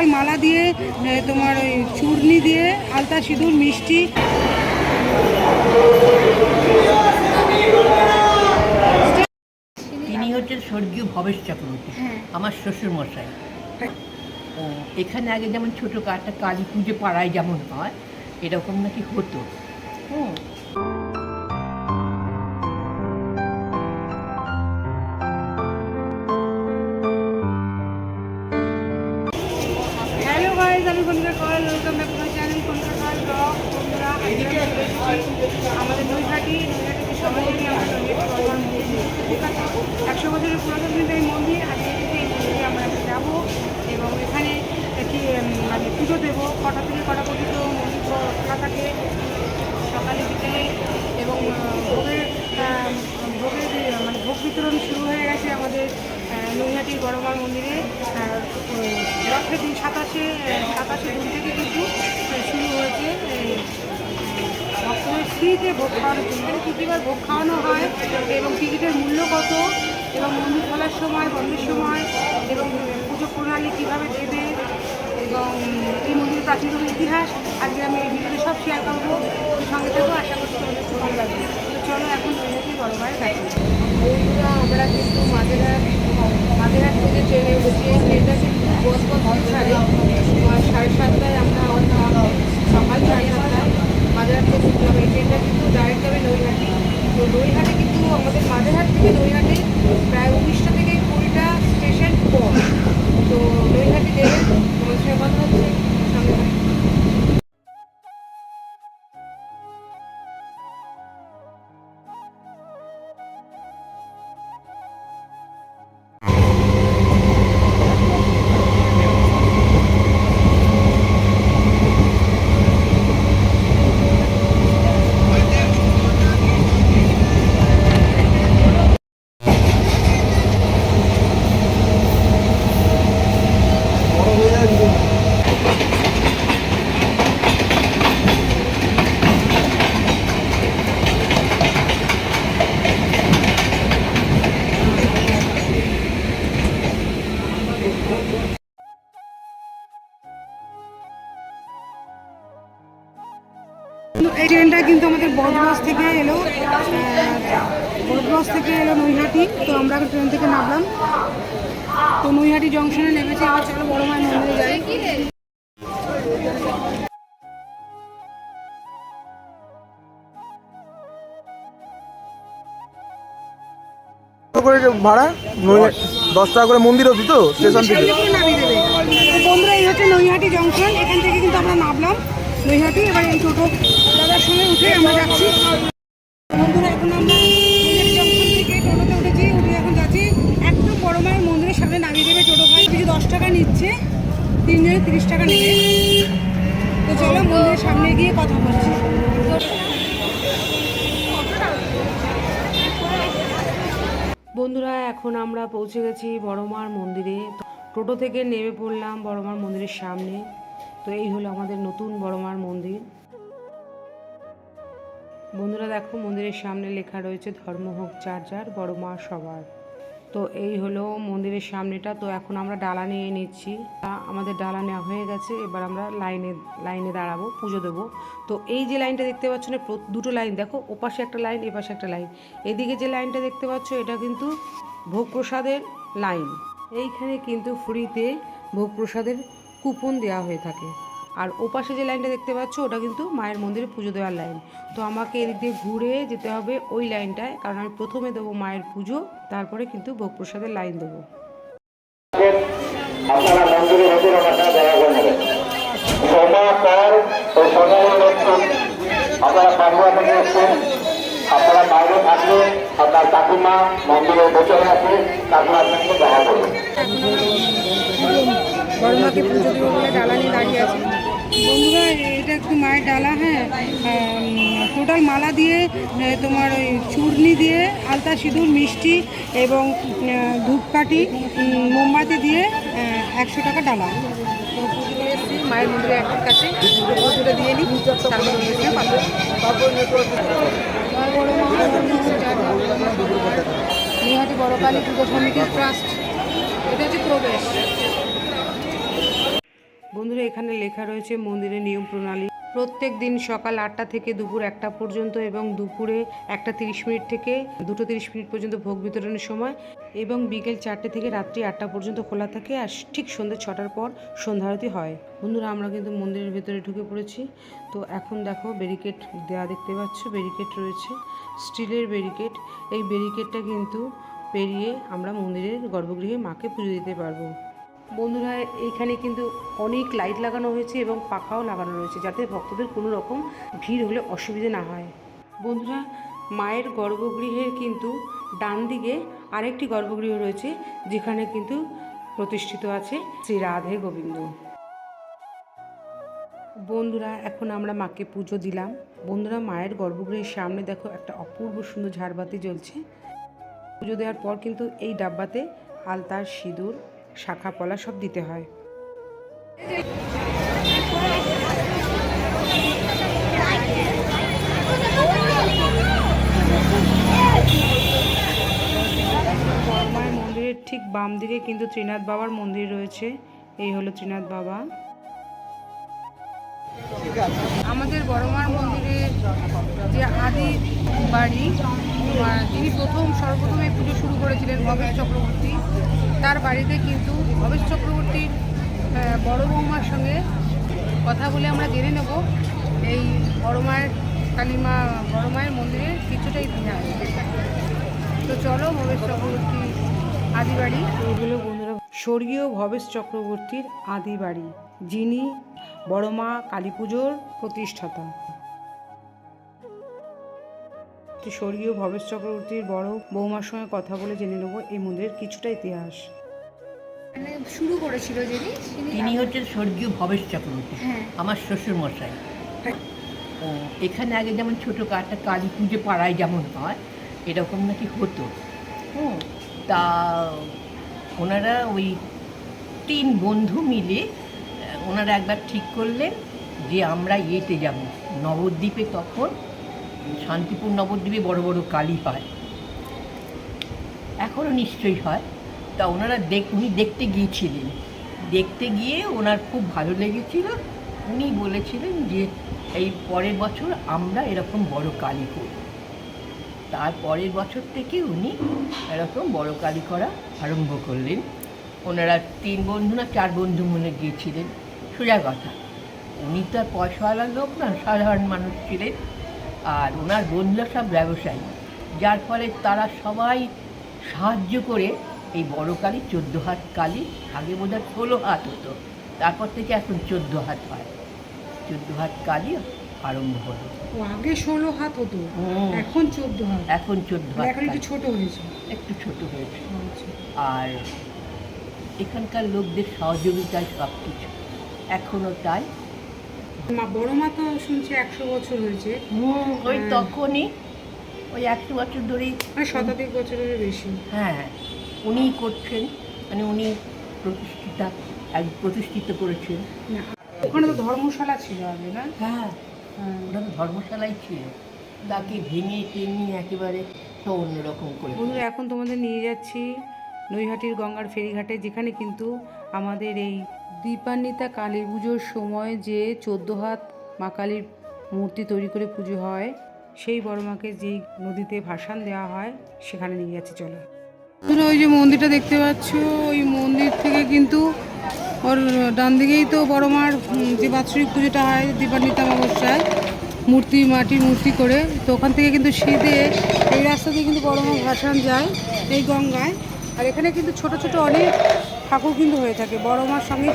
Total মালা দিয়ে তোমার ওই চূর্ণি দিয়ে আলতা সিঁদুর মিষ্টি। তিনি হচ্ছেন স্বর্গীয় ভবেশ চক্রবর্তী আমার শ্বশুর মশাই ও এখানে আগে যেমন ছোটো একটা কালী পুজো পাড়ায় যেমন হয় এরকম নাকি হতো। হুম সাতাশে সাতাশে দিন থেকে কিন্তু শুরু হয়েছে ভক্তদের ফ্রিতে ভোগ খাওয়ানোর জন্য এখানে কী কীবার ভোগ খাওয়ানো হয় এবং টিকিটের মূল্য কত এবং মন্দির খোলার সময়, বন্ধের সময় এবং পুজো প্রণালী কীভাবে দেবে এবং এই মন্দিরের প্রাচীনতম ইতিহাস আজকে আমি এই ভিডিওতে সব শেয়ার করব। সঙ্গে থেকেও আশা করছি তোমাদের ভালো লাগবে। তো চলো এখন নৈহাটি বড় কাছে বন্ধুরা, আমরা কিন্তু মাঝেরহাট মাঝেরহাট থেকে ট্রেনে উঠেছি ট্রেনটা কিন্তু বস বস ছাড়ে। সাড়ে সাতটায় আমরা সকাল সাড়ে সাতটায় থেকে উঠলাম এই ট্রেনটা কিন্তু ডাইরেক্ট যাবে নৈহাটি। তো নইহাটে কিন্তু আমাদের মাঝেরহাট থেকে নৈহাটে প্রায় উনিশটা কিন্তু আমাদের বজবজ থেকে এলো বজবজ থেকে এলো নৈহাটি। তো আমরা ট্রেন থেকে নামলাম। তো নৈহাটি জংশনে নেমেছি আবার চলো বড় মায়ের মন্দিরে যাই। করে ভাড়া? দশ টাকা করে মন্দির অবধি তো স্টেশন থেকে? বন্ধুরা এই হচ্ছে নৈহাটি জংশন। এখান থেকে কিন্তু আমরা নামলাম নৈহাটি এবার এই টোটো সঙ্গে উঠে আমরা যাচ্ছি। বন্ধুরা, এখন আমরা জংশন থেকে উঠেছি, উঠে এখন যাচ্ছি। একদম বড় মায়ের মন্দিরের সামনে নামিয়ে দেবে টোটো ভাই। কিছু দশ টাকা নিচ্ছে, তিনজনে তিরিশ টাকা নেবে। তো চলো মন্দিরের সামনে গিয়ে কথা বলছি। বন্ধুরা, এখন আমরা পৌঁছে গেছি বড়মার মন্দিরে। টোটো থেকে নেমে পড়লাম বড়মার মন্দিরের সামনে। তো এই হলো আমাদের নতুন বড়মার মন্দির। বন্ধুরা দেখো মন্দিরের সামনে লেখা রয়েছে, ধর্ম হোক চার চার বড় মা সবার। তো এই হলো মন্দিরের সামনেটা। তো এখন আমরা ডালা নিয়ে নিচ্ছি। আমাদের ডালা নেওয়া হয়ে গেছে। এবার আমরা লাইনে লাইনে দাঁড়াবো, পুজো দেবো। তো এই যে লাইনটা দেখতে পাচ্ছ না দুটো লাইন, দেখো, ওপাশে একটা লাইন, এপাশে একটা লাইন। এদিকে যে লাইনটা দেখতে পাচ্ছ, এটা কিন্তু ভোগ প্রসাদের লাইন। এইখানে কিন্তু ফ্রিতে ভোগ প্রসাদের কুপন দেওয়া হয়ে থাকে। আর ওপাশে যে লাইনটা দেখতে পাচ্ছ ওটা কিন্তু মায়ের মন্দিরে পুজো দেওয়ার লাইন। তো আমাকে এদিক দিয়ে ঘুরে যেতে হবে ওই লাইনটায় কারণ আমি প্রথমে দেবো মায়ের পুজো তারপরে কিন্তু ভোগ প্রসাদের লাইন দেবো। আপনারা মন্দিরের ভেতরে আপনারা দেখা করে নেবেন সময় পর ও সময়ের মধ্যে আপনারা পান্ডুয়া থেকে এসছেন আপনারা বাইরে থাকলে আপনার কাকিমা মন্দিরের ভেতরে আছে তারপর আপনাকে দেখা করবেন বড়মাকে পুজো দেবো বলে ডালা দাঁড়িয়ে আছি। বন্ধুরা এটা একটু মায়ের ডালা হ্যাঁ। টোটাল মালা দিয়ে তোমার ওই চূর্ণি দিয়ে আলতা সিঁদুর মিষ্টি এবং ধূপকাঠি মোমবাতি দিয়ে একশো টাকা ডালা। মায়ের মন্দিরে এক কাছে। পুজোটা দিয়ে নিই তারপর পাবো নিহাটি বড় কালী পুজো সমিতির ট্রাস্ট। এটা হচ্ছে প্রবেশ। বন্ধুরা এখানে লেখা রয়েছে মন্দিরের নিয়ম প্রণালী। প্রত্যেক দিন সকাল আটটা থেকে দুপুর একটা পর্যন্ত এবং দুপুরে একটা তিরিশ মিনিট থেকে দুটো তিরিশ মিনিট পর্যন্ত ভোগ বিতরণের সময় এবং বিকেল চারটে থেকে রাত্রি আটটা পর্যন্ত খোলা থাকে আর ঠিক সন্ধ্যে ছটার পর সন্ধ্যা আরতি হয়। বন্ধুরা, আমরা কিন্তু মন্দিরের ভেতরে ঢুকে পড়েছি। তো এখন দেখো ব্যারিকেড দেওয়া দেখতে পাচ্ছ, ব্যারিকেড রয়েছে, স্টিলের ব্যারিকেড। এই ব্যারিকেডটা কিন্তু পেরিয়ে আমরা মন্দিরের গর্ভগৃহে মাকে পুজো দিতে পারব। বন্ধুরা এইখানে কিন্তু অনেক লাইট লাগানো হয়েছে এবং পাখাও লাগানো রয়েছে যাতে ভক্তদের কোনো রকম ভিড় হলে অসুবিধে না হয়। বন্ধুরা, মায়ের গর্ভগৃহের কিন্তু ডান দিকে আরেকটি গর্ভগৃহ রয়েছে, যেখানে কিন্তু প্রতিষ্ঠিত আছে শ্রী রাধে গোবিন্দ। বন্ধুরা, এখন আমরা মাকে পুজো দিলাম। বন্ধুরা, মায়ের গর্ভগৃহের সামনে দেখো একটা অপূর্ব সুন্দর ঝাড়বাতি জ্বলছে। পুজো দেওয়ার পর কিন্তু এই ডাব্বাতে আলতার সিঁদুর শাখা পলা সব দিতে হয়। বড়মায়ের মন্দিরের ঠিক বাম দিকে কিন্তু ত্রিনাথ বাবার মন্দির রয়েছে। এই হলো ত্রিনাথ বাবা। আমাদের বড়মার মন্দিরে যে আদি বাড়ি তিনি প্রথম, সর্বপ্রথম এই পুজো শুরু করেছিলেন ভবেশ চক্রবর্তী। তার বাড়িতে কিন্তু ভবেশ চক্রবর্তীর বড় বৌমার সঙ্গে কথা বলে আমরা জেনে নেব এই বড় মায়ের, কালীমা বড় মায়ের মন্দিরের কিছুটা ইতিহাস। তো চলো ভবেশ চক্রবর্তী আদি বাড়ি। এইগুলো বন্ধুরা স্বর্গীয় ভবেশ চক্রবর্তীর আদি বাড়ি, যিনি বড় মা কালী পুজোর প্রতিষ্ঠাতা। তো স্বর্গীয় ভবেশ চক্রবর্তীর বড় বৌমার সঙ্গে কথা বলে জেনে নেব এই মন্দিরের কিছুটা ইতিহাস। মানে শুরু করেছিল যিনি তিনি হচ্ছেন স্বর্গীয় ভবেশ চক্রবর্তী হ্যাঁ। আমার শ্বশুর মশাই ও এখানে আগে যেমন ছোটো কাটা কালী পুজো পাড়ায় যেমন হয় এরকম নাকি হতো। হুম তা ওনারা ওই তিন বন্ধু মিলে ওনারা একবার ঠিক করলেন যে আমরা ইয়েতে যাব নবদ্বীপে তখন শান্তিপুর নবদ্বীপে বড় বড় কালী হয় এখনও নিশ্চয়ই হয়। তা ওনারা দেখ, উনি দেখতে গিয়েছিলেন। দেখতে গিয়ে ওনার খুব ভালো লেগেছিল। উনি বলেছিলেন যে, এই পরের বছর আমরা এরকম বড় কালী করব। তার পরের বছর থেকে উনি এরকম বড় কালী করা আরম্ভ করলেন। ওনারা তিন বন্ধু না চার বন্ধু মনে গিয়েছিলেন। সোজা কথা, উনি তো আর পয়সাওয়ালার লোক না, সাধারণ মানুষ ছিলেন। আর ওনার বন্ধুরা সব ব্যবসায়ী যার ফলে তারা সবাই সাহায্য করে এই বড় কালী চোদ্দ হাত কালী আগে বোধ হয় ষোলো হাত হতো তারপর থেকে এখন চোদ্দ হাত হয়। চোদ্দ হাত কালী আরম্ভ হলো। আগে ষোলো হাত হতো এখন চোদ্দ হাত। এখন চোদ্দ হাত এখন একটু। ছোট হয়েছে। একটু ছোট হয়েছে। আচ্ছা। আর এখানকার লোকদের সহযোগিতায় সব কিছু এখনও তাই। মা বড় মা তো শুনছি একশো বছর হয়েছে। হুম, ওই হ্যাঁ। তখনই ওই একশো বছর ধরেই। শতাধিক বছরের বেশি। হ্যাঁ উনিই করছেন মানে উনি প্রতিষ্ঠিতা এক প্রতিষ্ঠিত করেছেন। না ওখানে তো ধর্মশালা ছিল আগে না? হ্যাঁ হ্যাঁ। ওটা তো ধর্মশালাই ছিল। তাকে ভেঙে টেনে একেবারে সব অন্যরকম করে বন্ধুরা এখন তোমাদের নিয়ে যাচ্ছি নৈহাটির গঙ্গার ফেরিঘাটে যেখানে কিন্তু আমাদের এই দীপান্বিতা কালী পুজোর সময় যে চোদ্দ হাত মা কালীর মূর্তি তৈরি করে পুজো হয়, সেই বড় মাকে যেই নদীতে ভাসান দেওয়া হয়, সেখানে নিয়ে যাচ্ছে চলো। ওই যে মন্দিরটা দেখতে পাচ্ছ, ওই মন্দির থেকে কিন্তু ওর ডান দিকেই তো বড় মার যে বাৎসরিক পুজোটা হয় দীপান্বিতা অমাবস্যায় মূর্তি, মাটির মূর্তি করে, তো ওখান থেকে কিন্তু শীতে এই রাস্তা দিয়ে কিন্তু বড় মা ভাসান যায়, এই গঙ্গায়। আর এখানে কিন্তু ছোট ছোট অনেক ঠাকুর কিন্তু হয়ে থাকে। বড় মার সঙ্গে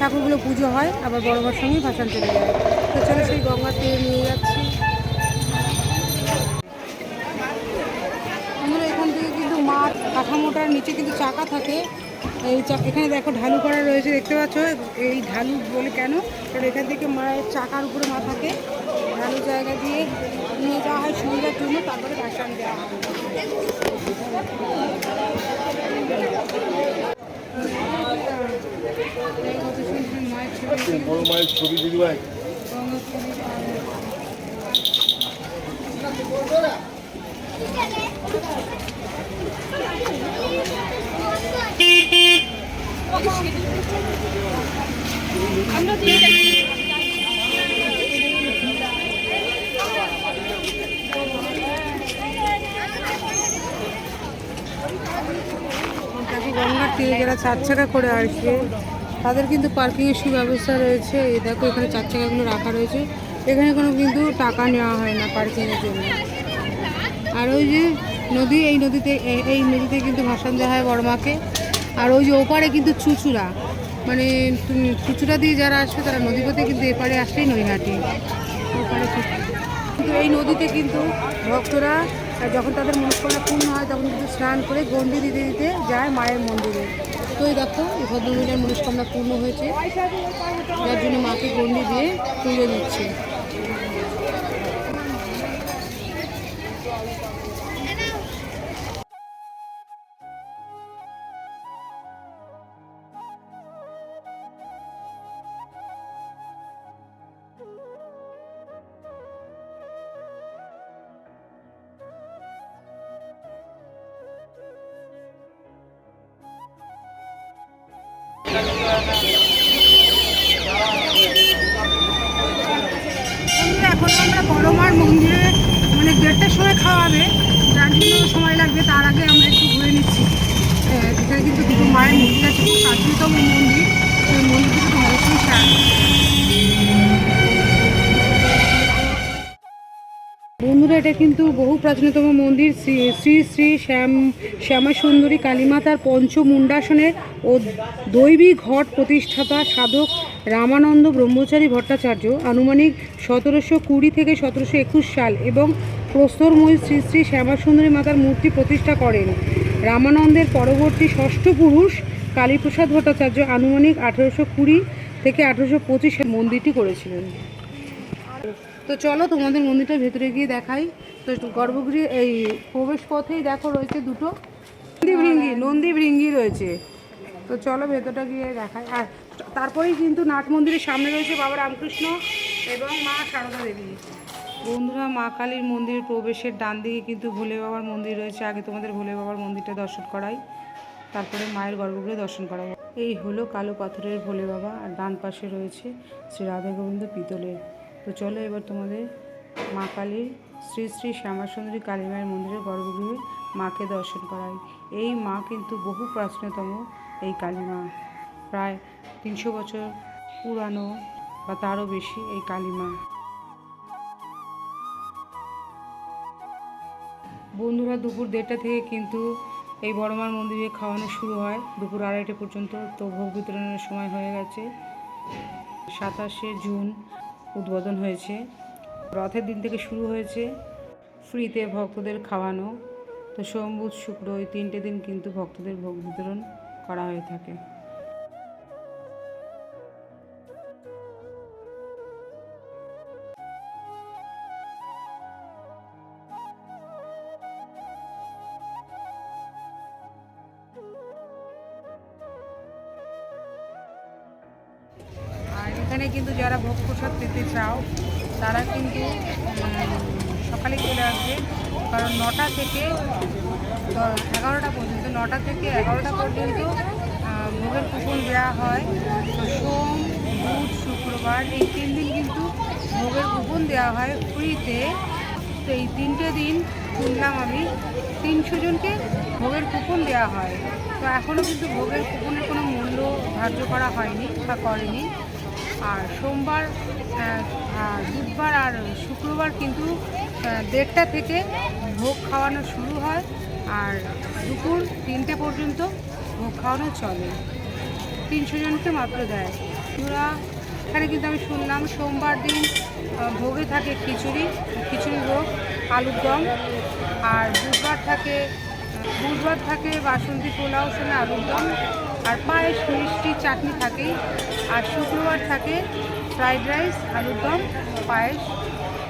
ঠাকুরগুলো পুজো হয়, আবার বড় মার সঙ্গেই ভাসান চলে যায়। তো চলো সেই গঙ্গার তীরে নিয়ে যাচ্ছি। আমরা এখান থেকে কিন্তু মাছ কাঠামোটার নিচে কিন্তু চাকা থাকে। এই এখানে দেখো ঢালু করা রয়েছে, দেখতে পাচ্ছ? এই ঢালু বলে কেন? কারণ এখান থেকে মায়ের চাকার উপরে মা থাকে। ঢালু জায়গা দিয়ে নিয়ে যাওয়া হয় সুবিধার জন্য, তারপরে ভাসান দেওয়া হয়। বড় মায়ের ছবি দিদি ভাই গঙ্গার তীরে যারা চার চাকা করে আর কি, তাদের কিন্তু পার্কিংয়ের সুব্যবস্থা রয়েছে। এই দেখো, এখানে চার চাকাগুলো রাখা রয়েছে। এখানে কোনো কিন্তু টাকা নেওয়া হয় না পার্কিংয়ের জন্য। আর ওই যে নদী, এই নদীতে এই নদীতে কিন্তু ভাসান দেওয়া হয় বড়মাকে আর ওই যে ওপারে কিন্তু চুচুড়া। মানে চুচুড়া দিয়ে যারা আসবে, তারা নদীপথে কিন্তু এপারে আসলেই নৈহাটি। ওপারে কিন্তু এই নদীতে কিন্তু ভক্তরা আহ, যখন তাদের মনস্কামনা পূর্ণ হয় তখন কিন্তু স্নান করে গন্ডি দিতে দিতে যায় মায়ের মন্দিরে। তো এই দেখো এই ভদ্রমহিলার মনস্কামনা পূর্ণ হয়েছে। যার জন্য মাকে গন্ডি দিয়ে তুলে দিচ্ছে খাওয়াবে যার জন্য সময় লাগবে, তার আগে আমরা একটু ঘুরে নিচ্ছি। এখানে কিন্তু দুটো মায়ের মন্দির আছে, খুব প্রাচীনতম মন্দির। সেই মন্দিরটি কিন্তু বন্ধুরা, এটা কিন্তু বহু প্রাচীনতম মন্দির। শ্রী শ্রী শ্যাম শ্যামা সুন্দরী কালীমাতার পঞ্চমুণ্ডাসনের ও দৈবী ঘট প্রতিষ্ঠাতা সাধক রামানন্দ ব্রহ্মচারী ভট্টাচার্য আনুমানিক সতেরোশো কুড়ি থেকে সতেরোশো একুশ সাল এবং প্রস্তরময়ী শ্রী শ্রী শ্যামা সুন্দরী মাতার মূর্তি প্রতিষ্ঠা করেন। রামানন্দের পরবর্তী ষষ্ঠ পুরুষ কালীপ্রসাদ ভট্টাচার্য আনুমানিক আঠেরোশো কুড়ি থেকে আঠেরোশো পঁচিশে মন্দিরটি করেছিলেন। তো চলো তোমাদের মন্দিরটার ভেতরে গিয়ে দেখাই। তো গর্ভগৃহে, এই প্রবেশ পথেই দেখো রয়েছে দুটো। নন্দী ভৃঙ্গি নন্দী ভৃঙ্গি রয়েছে। তো চলো ভেতরটা গিয়ে দেখাই। আর তারপরেই কিন্তু নাট মন্দিরের সামনে রয়েছে বাবা রামকৃষ্ণ এবং মা সারদা দেবী। বন্ধুরা, মা কালীর মন্দির প্রবেশের ডান দিকে কিন্তু ভোলে বাবার মন্দির রয়েছে। আগে তোমাদের ভোলে বাবার মন্দিরটা দর্শন করাই, তারপরে মায়ের গর্ভগৃহে দর্শন করাবো। এই হলো কালো পাথরের ভোলে বাবা, আর ডান পাশে রয়েছে শ্রী রাধা গোবিন্দ পিতলের। তো চলো এবার তোমাদের মা কালীর শ্রী শ্রী শ্যামাসুন্দরী কালী মায়ের মন্দিরের গর্ভগৃহে মাকে দর্শন করাই। এই মা কিন্তু বহু প্রাচীনতম এই কালী মা। প্রায় তিনশো বছর পুরানো বা তারও বেশি এই কালী বন্ধুরা দুপুর দেড়টা থেকে কিন্তু এই বড়মার মন্দিরে খাওয়ানো শুরু হয়। দুপুর আড়াইটে পর্যন্ত, তো ভোগ বিতরণের সময় হয়ে গেছে। সাতাশে জুন উদ্বোধন হয়েছে। রথের দিন থেকে শুরু হয়েছে ফ্রিতে ভক্তদের খাওয়ানো। তো সোম, বুধ, শুক্র এই তিনটে দিন কিন্তু ভক্তদের ভোগ বিতরণ করা হয়ে থাকে। পর্যন্ত, নটা থেকে এগারোটা পর্যন্ত ভোগের কুপন দেওয়া হয়। তো সোম, বুধ, শুক্রবার এই তিন দিন কিন্তু ভোগের কুপন দেওয়া হয় ফ্রিতে। তো এই তিনটে দিন শুনলাম আমি, তিনশো জনকে ভোগের কুপন দেওয়া হয়। তো এখনও কিন্তু ভোগের কুপনের কোনো মূল্য ধার্য করা হয়নি বা করেনি। আর সোমবার বুধবার আর শুক্রবার কিন্তু দেড়টা থেকে ভোগ খাওয়ানো শুরু হয়। আর দুপুর তিনটে পর্যন্ত ভোগ খাওয়ানো চলে। তিনশো জনকে মাত্র দেয়। ওরা এখানে কিন্তু আমি শুনলাম সোমবার দিন ভোগে থাকে খিচুড়ি খিচুড়ি ভোগ, আলুর দম। আর বুধবার থাকে বুধবার থাকে বাসন্তী পোলাও সঙ্গে আলুর দম। আর পায়েস, মিষ্টি, চাটনি থাকেই। আর শুক্রবার থাকে ফ্রাইড রাইস, আলুর দম, পায়েস,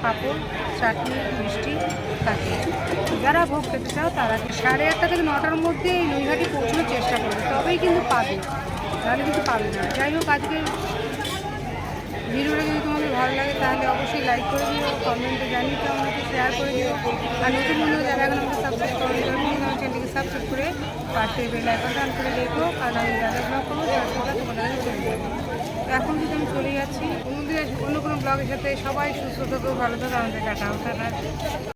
পাঁপড়, চাটনি, মিষ্টি থাকে। যারা ভোগ খেতে চাও তারা সাড়ে আটটা থেকে নটার মধ্যে এই নৈহাটি পৌঁছানোর চেষ্টা করবে। তবেই কিন্তু পাবে। তাহলে কিন্তু পাবে না। যাই হোক, আজকে ভিডিওটা যদি তোমাদের ভালো লাগে তাহলে অবশ্যই লাইক করে দিও কমেন্টে জানিয়ে দিও, আমাকে শেয়ার করে দিও। আর নতুন বন্ধু যারা এখন আমাকে সাবস্ক্রাইব করে আমার চ্যানেলটিকে সাবস্ক্রাইব করে পাশে বেল আইকনটা করে রেখো। কারণ আমি যারা ব্লগ করব তার সাথে তোমাদের চলে যাবে তো এখন কিন্তু আমি চলে যাচ্ছি। অন্য কোনো ব্লগের সাথে। সবাই সুস্থ থাকো, ভালো থাকো, আমাদের কাটা টাটা।